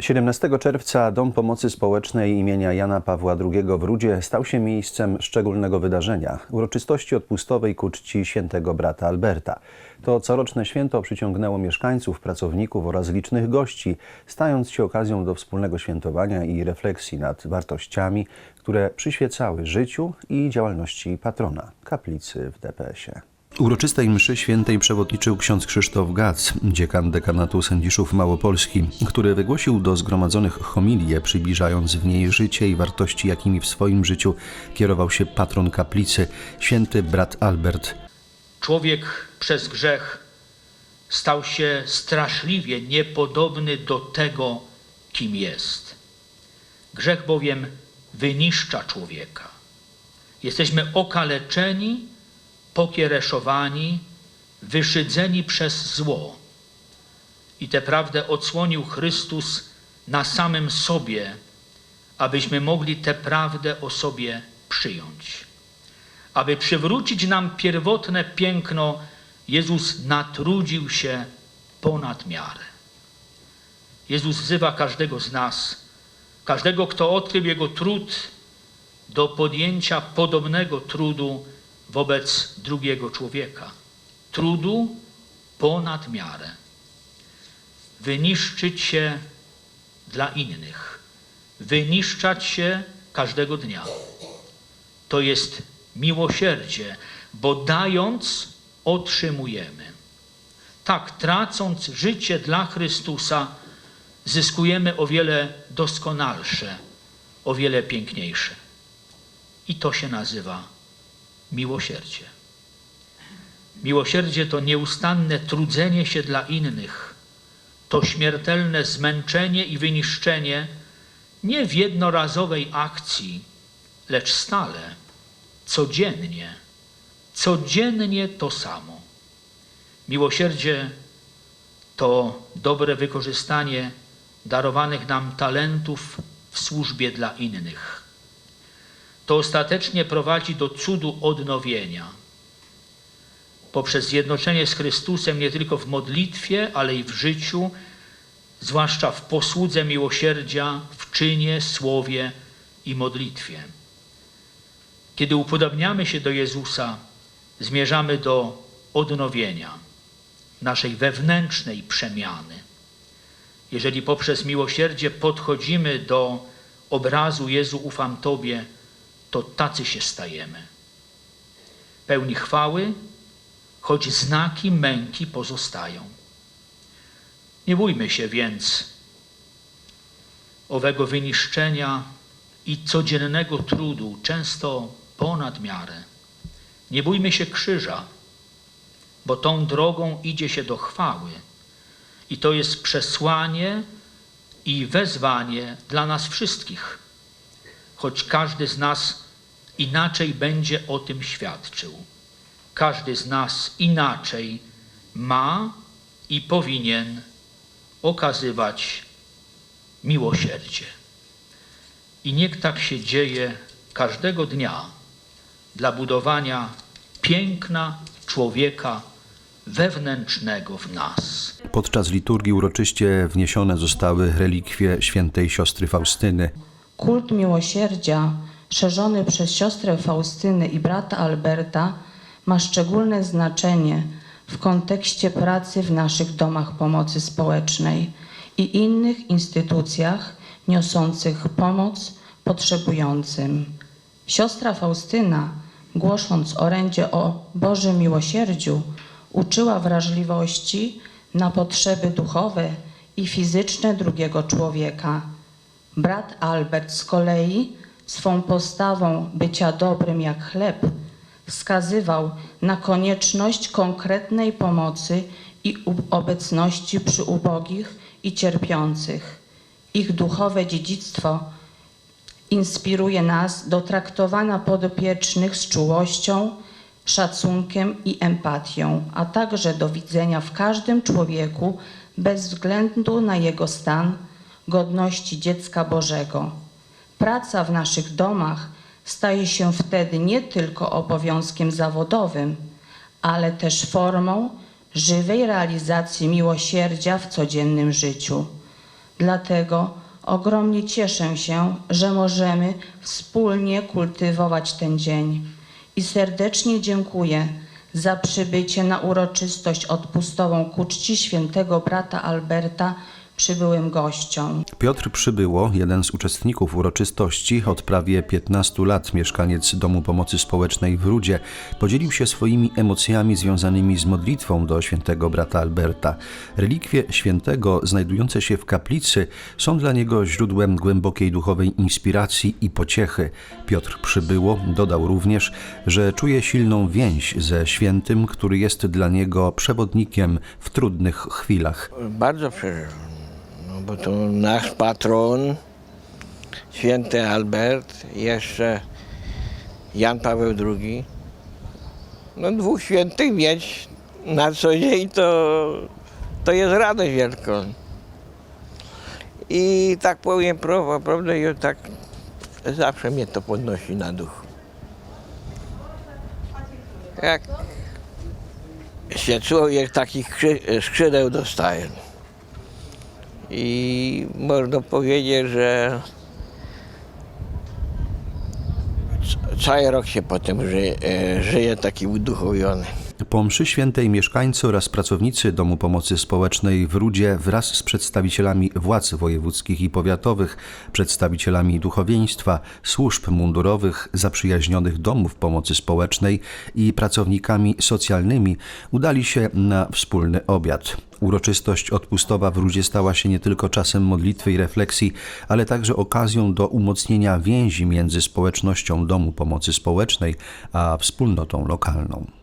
17 czerwca Dom Pomocy Społecznej imienia Jana Pawła II w Rudzie stał się miejscem szczególnego wydarzenia uroczystości odpustowej ku czci świętego brata Alberta. To coroczne święto przyciągnęło mieszkańców, pracowników oraz licznych gości, stając się okazją do wspólnego świętowania i refleksji nad wartościami, które przyświecały życiu i działalności patrona kaplicy w DPS-ie. Uroczystej mszy świętej przewodniczył ksiądz Krzysztof Gac, dziekan dekanatu sędziszów Małopolski, który wygłosił do zgromadzonych homilię, przybliżając w niej życie i wartości, jakimi w swoim życiu kierował się patron kaplicy, święty brat Albert. Człowiek przez grzech stał się straszliwie niepodobny do tego, kim jest. Grzech bowiem wyniszcza człowieka. Jesteśmy okaleczeni, pokiereszowani, wyszydzeni przez zło. I tę prawdę odsłonił Chrystus na samym sobie, abyśmy mogli tę prawdę o sobie przyjąć. Aby przywrócić nam pierwotne piękno, Jezus natrudził się ponad miarę. Jezus wzywa każdego z nas, każdego, kto odkrył Jego trud, do podjęcia podobnego trudu wobec drugiego człowieka. Trudu ponad miarę. Wyniszczyć się dla innych. Wyniszczać się każdego dnia. To jest miłosierdzie, bo dając, otrzymujemy. Tak, tracąc życie dla Chrystusa, zyskujemy o wiele doskonalsze, o wiele piękniejsze. I to się nazywa miłosierdzie. Miłosierdzie to nieustanne trudzenie się dla innych, to śmiertelne zmęczenie i wyniszczenie nie w jednorazowej akcji, lecz stale, codziennie, codziennie to samo. Miłosierdzie to dobre wykorzystanie darowanych nam talentów w służbie dla innych to ostatecznie prowadzi do cudu odnowienia. Poprzez zjednoczenie z Chrystusem nie tylko w modlitwie, ale i w życiu, zwłaszcza w posłudze miłosierdzia, w czynie, słowie i modlitwie. Kiedy upodobniamy się do Jezusa, zmierzamy do odnowienia naszej wewnętrznej przemiany. Jeżeli poprzez miłosierdzie podchodzimy do obrazu Jezu, ufam Tobie, to tacy się stajemy. Pełni chwały, choć znaki męki pozostają. Nie bójmy się więc owego wyniszczenia i codziennego trudu, często ponad miarę. Nie bójmy się krzyża, bo tą drogą idzie się do chwały. I to jest przesłanie i wezwanie dla nas wszystkich choć każdy z nas inaczej będzie o tym świadczył. Każdy z nas inaczej ma i powinien okazywać miłosierdzie. I niech tak się dzieje każdego dnia dla budowania piękna człowieka wewnętrznego w nas. Podczas liturgii uroczyście wniesione zostały relikwie świętej siostry Faustyny. Kult miłosierdzia, szerzony przez siostrę Faustynę i brata Alberta, ma szczególne znaczenie w kontekście pracy w naszych domach pomocy społecznej i innych instytucjach niosących pomoc potrzebującym. Siostra Faustyna, głosząc orędzie o Bożym miłosierdziu, uczyła wrażliwości na potrzeby duchowe i fizyczne drugiego człowieka. Brat Albert z kolei swą postawą bycia dobrym jak chleb wskazywał na konieczność konkretnej pomocy i obecności przy ubogich i cierpiących. Ich duchowe dziedzictwo inspiruje nas do traktowania podopiecznych z czułością, szacunkiem i empatią, a także do widzenia w każdym człowieku bez względu na jego stan godności dziecka Bożego. Praca w naszych domach staje się wtedy nie tylko obowiązkiem zawodowym, ale też formą żywej realizacji miłosierdzia w codziennym życiu. Dlatego ogromnie cieszę się, że możemy wspólnie kultywować ten dzień i serdecznie dziękuję za przybycie na uroczystość odpustową ku czci świętego brata Alberta przybyłym gościom. Piotr Przybyło, jeden z uczestników uroczystości, od prawie 15 lat mieszkaniec Domu Pomocy Społecznej w Rudzie, podzielił się swoimi emocjami związanymi z modlitwą do świętego brata Alberta. Relikwie świętego znajdujące się w kaplicy są dla niego źródłem głębokiej duchowej inspiracji i pociechy. Piotr Przybyło dodał również, że czuje silną więź ze świętym, który jest dla niego przewodnikiem w trudnych chwilach. Bardzo przeżywam. Bo to nasz patron, święty Albert, jeszcze Jan Paweł II. No dwóch świętych mieć na co dzień to, to jest radość wielką. I tak powiem prawdę, i tak zawsze mnie to podnosi na duch. Jak się człowiek takich skrzy- skrzydeł dostaje. I można powiedzieć, że cały rok się potem żyje, żyje taki uduchowiony. Po mszy świętej mieszkańcy oraz pracownicy Domu Pomocy Społecznej w Rudzie wraz z przedstawicielami władz wojewódzkich i powiatowych, przedstawicielami duchowieństwa, służb mundurowych, zaprzyjaźnionych domów pomocy społecznej i pracownikami socjalnymi udali się na wspólny obiad. Uroczystość odpustowa w Rudzie stała się nie tylko czasem modlitwy i refleksji, ale także okazją do umocnienia więzi między społecznością Domu Pomocy Społecznej a wspólnotą lokalną.